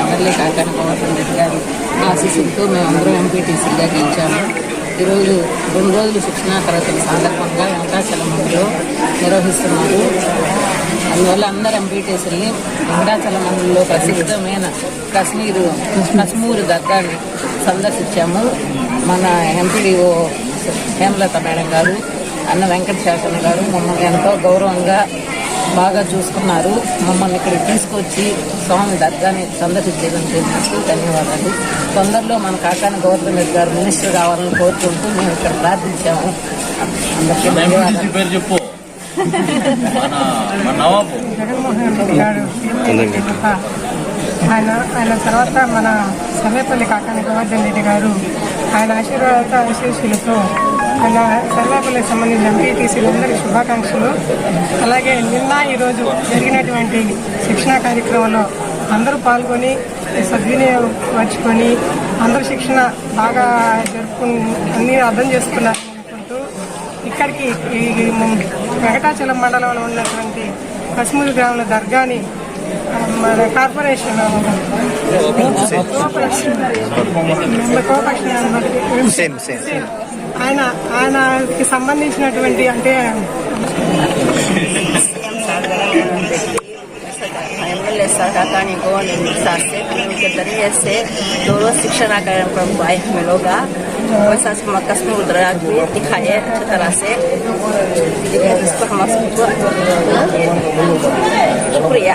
అమర్లే కాకనకోవటం రెడ్డి గారు ఆశీస్సులతో మేము అందరం ఎంపీటీసీగా గెలిచాము. ఈరోజు రెండు రోజులు శిక్షణా తరగతుల సందర్భంగా వెంకటాచలమంలో నిర్వహిస్తున్నారు. అందువల్ల అందరు వెంకటాచలం వెంకటాచలమంలో ప్రసిద్ధమైన కశ్మీరు కశ్మూరు దర్గాని సందర్శించాము. మన ఎంపీడీఓ హేమలత మేడం గారు అన్న వెంకట శాసన గారు మమ్మల్ని ఎంతో గౌరవంగా బాగా చూసుకున్నారు. మమ్మల్ని ఇక్కడికి తీసుకొచ్చి స్వామి దర్గాని సందర్శించేందుకు ధన్యవాదాలు. తొందరలో మన కాకాని గౌతమ్ రెడ్డి గారు మినిస్టర్ కావాలని కోరుకుంటూ మేము ఇక్కడ ప్రార్థించాము. చెప్పు. ఆయన ఆయన తర్వాత మన సర్వేపల్లి కాకాని గోవర్ధన్ రెడ్డి గారు ఆయన ఆశీర్వాద ఆశీస్సులతో ఆయన సర్వేపల్లికి సంబంధించిన ఎంపీటీసీలందరి శుభాకాంక్షలు. అలాగే నిన్న ఈరోజు జరిగినటువంటి శిక్షణా కార్యక్రమంలో అందరూ పాల్గొని సద్వినియోగపరుచుకొని అందరూ శిక్షణ బాగా జరుపుకుని అన్నీ అర్థం చేసుకున్నారు అనుకుంటూ ఇక్కడికి ఈ వెంకటాచలం మండలంలో ఉన్నటువంటి కశ్మీర్ గ్రాముల దర్గాని మన కార్పొరేషన్ అన్నమాట. ఆయన ఆయనకి సంబంధించినటువంటి అంటే ఎమ్మెల్యే शिक्षण कार्यक्रम हुआ है हमें शुक्रिया